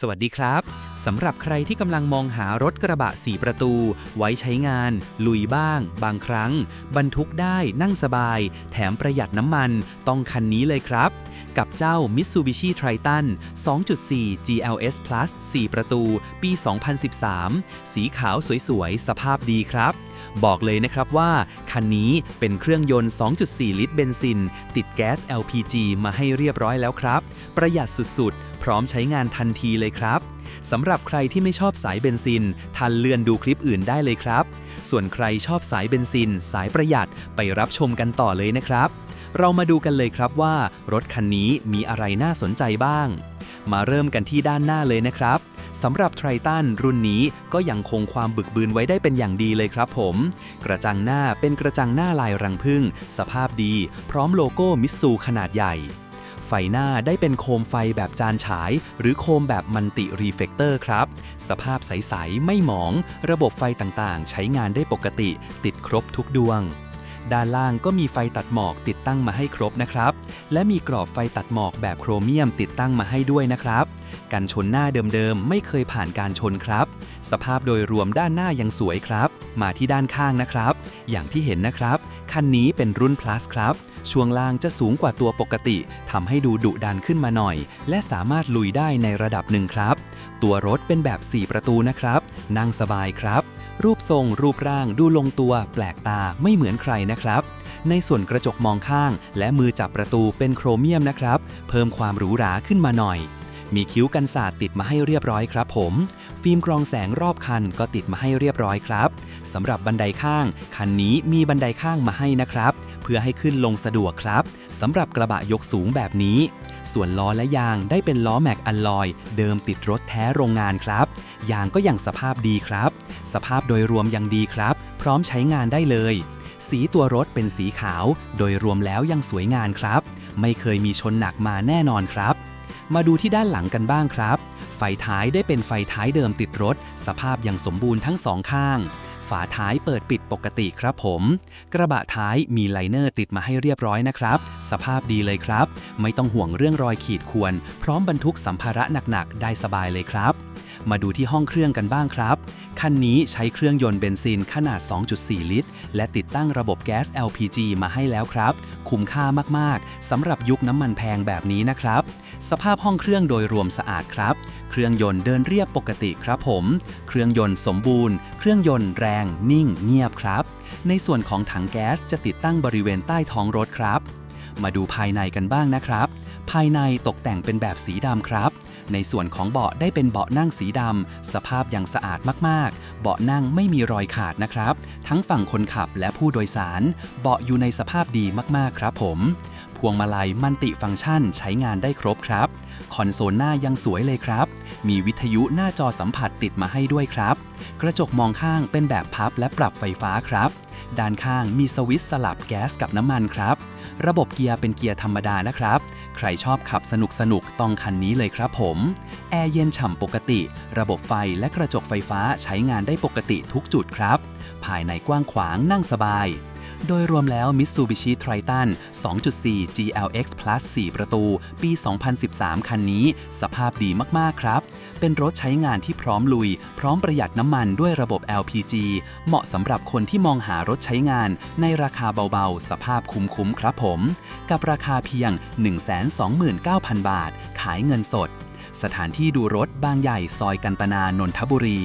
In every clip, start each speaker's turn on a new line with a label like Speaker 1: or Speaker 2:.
Speaker 1: สวัสดีครับ สำหรับใครที่กำลังมองหารถกระบะ 4 ประตู ไว้ใช้งาน ลุยบ้าง บางครั้ง บรรทุกได้นั่งสบาย แถมประหยัดน้ำมัน ต้องคันนี้เลยครับ กับเจ้า Mitsubishi Triton 2.4 GLS Plus 4 ประตู ปี 2013 สีขาวสวยๆ สภาพดีครับ บอกเลยนะครับว่า คันนี้เป็นเครื่องยนต์ 2.4 ลิตรเบนซิน ติดแก๊ส LPG มาให้เรียบร้อยแล้วครับ ประหยัดสุดๆ พร้อมใช้งานทันทีเลยครับสำหรับใครที่ไม่ชอบสายเบนซิน ทันเลื่อนดูคลิปอื่นได้เลยครับ ส่วนใครชอบสายเบนซิน สายประหยัดไปรับชมกันต่อเลยนะครับ เรามาดูกันเลยครับว่ารถคันนี้มีอะไรน่าสนใจบ้าง มาเริ่มกันที่ด้านหน้าเลยนะครับ สำหรับไททันรุ่นนี้ก็ยังคงความบึกบืนไว้ได้เป็นอย่างดีเลยครับผม กระจังหน้าเป็นกระจังหน้าลายรังผึ้งสภาพดี พร้อมโลโก้มิตซูขนาดใหญ่ ไฟหน้าได้เป็นโคมไฟแบบจานฉาย หรือโคมแบบมันติรีเฟกเตอร์ครับ สภาพใส ๆ ไม่หมอง ระบบไฟต่างๆ ใช้งานได้ปกติ ติดครบทุกดวง ด้านล่างก็มีไฟตัดหมอกติดตั้งมาให้ครบนะครับ และมีกรอบไฟตัดหมอกแบบโครเมียมติดตั้งมาให้ด้วยนะครับ กันชนหน้าเดิมๆ ไม่เคยผ่านการชนครับ สภาพโดยรวมด้านหน้ายังสวยครับ มาที่ด้านข้างนะครับ อย่างที่เห็นนะครับ คันนี้เป็นรุ่น plus ครับ ช่วงล่างจะสูงกว่าตัวปกติทำให้ดูดุดันขึ้นมาหน่อย และสามารถลุยได้ในระดับหนึ่งครับ ตัวรถเป็นแบบ 4 ประตูนะครับ นั่งสบายครับ รูปทรงรูปร่างดูลงตัว แปลกตาไม่เหมือนใครนะครับ ในส่วนกระจกมองข้าง และมือจับประตูเป็นโครเมียมนะครับ เพิ่มความหรูหราขึ้นมาหน่อย มีคิ้วกันศาสตร์ติดมาให้เรียบร้อยครับผม ฟิล์มกรองแสงรอบคันก็ติดมาให้เรียบร้อยครับสำหรับบันไดข้าง คันนี้มีบันไดข้างมาให้นะครับ เพื่อให้ขึ้นลงสะดวกครับสำหรับกระบะยกสูงแบบนี้ ส่วนล้อและยางได้เป็นล้อแม็กอัลลอย เดิมติดรถแท้โรงงานครับ ยางก็ยังสภาพดีครับ สภาพโดยรวมยังดีครับ พร้อมใช้งานได้เลยสีตัวรถเป็นสีขาว โดยรวมแล้วยังสวยงามครับ ไม่เคยมีชนหนักมาแน่นอนครับ มาดูที่ด้านหลังกันบ้างครับ ไฟท้ายได้เป็นไฟท้ายเดิมติดรถ สภาพยังสมบูรณ์ทั้งสองข้าง ฝาท้ายเปิดปิดปกติครับผม กระบะท้ายมีไลเนอร์ติดมาให้เรียบร้อยนะครับ สภาพดีเลยครับ ไม่ต้องห่วงเรื่องรอยขีดข่วน พร้อมบรรทุกสัมภาระหนักๆ ได้สบายเลยครับ มาดูที่ห้องเครื่องกันบ้างครับ คันนี้ใช้เครื่องยนต์เบนซินขนาด 2.4 ลิตร และติดตั้งระบบแก๊ส LPG มาให้แล้วครับ คุ้มค่ามากๆสำหรับยุคน้ำมันแพงแบบนี้นะครับ สภาพห้องเครื่องโดยรวมสะอาดครับ เครื่องยนต์เดินเรียบปกติครับผม เครื่องยนต์สมบูรณ์ เครื่องยนต์แรง นิ่ง เงียบครับ ในส่วนของถังแก๊สจะติดตั้งบริเวณใต้ท้องรถครับ มาดูภายในกันบ้างนะครับ ภายในตกแต่งเป็นแบบสีดำครับ ในส่วนของเบาะได้เป็นเบาะนั่งสีดำสภาพยังสะอาดมากๆ เบาะนั่งไม่มีรอยขาดนะครับ ทั้งฝั่งคนขับและผู้โดยสาร เบาะอยู่ในสภาพดีมากๆครับผม พวงมาลัยมันติฟังก์ชันใช้งานได้ครบครับ คอนโซลหน้ายังสวยเลยครับ มีวิทยุหน้าจอสัมผัสติดมาให้ด้วยครับ กระจกมองข้างเป็นแบบพับและปรับไฟฟ้าครับด้านข้างมีสวิตช์สลับแก๊สกับน้ำมันครับ ระบบเกียร์เป็นเกียร์ธรรมดานะครับ ใครชอบขับสนุกสนุกต้องคันนี้เลยครับผม แอร์เย็นฉ่ำปกติ ระบบไฟและกระจกไฟฟ้าใช้งานได้ปกติทุกจุดครับ ภายในกว้างขวางนั่งสบาย โดยรวมแล้ว Mitsubishi Triton 2.4 GLX Plus 4 ประตู ปี 2013 คันนี้ สภาพดีมาก ๆ ครับ เป็นรถใช้งานที่พร้อมลุย พร้อมประหยัดน้ำมันด้วยระบบ LPG เหมาะสำหรับคนที่มองหารถใช้งาน ในราคาเบา ๆ สภาพคุ้ม ๆ ครับผม กับราคาเพียง 129,000 บาท ขายเงินสด สถานที่ดูรถบางใหญ่ซอยกันตนานนทบุรี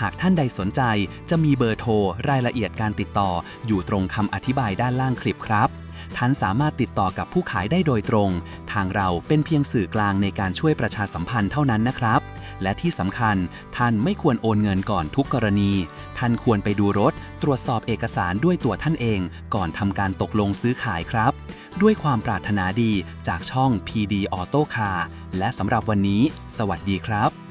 Speaker 1: หากท่านใดสนใจจะมีเบอร์โทรรายละเอียดการติดต่อ อยู่ตรงคำอธิบายด้านล่างคลิปครับท่านสามารถติดต่อกับผู้ขายได้โดยตรง ทางเราเป็นเพียงสื่อกลางในการช่วยประชาสัมพันธ์เท่านั้นนะครับ และที่สำคัญท่านไม่ควรโอนเงินก่อนทุกกรณี ท่านควรไปดูรถ ตรวจสอบเอกสารด้วยตัวท่านเอง ก่อนทำการตกลงซื้อขายครับ ด้วยความปรารถนาดีจากช่อง PD Auto Car และสำหรับวันนี้ สวัสดีครับ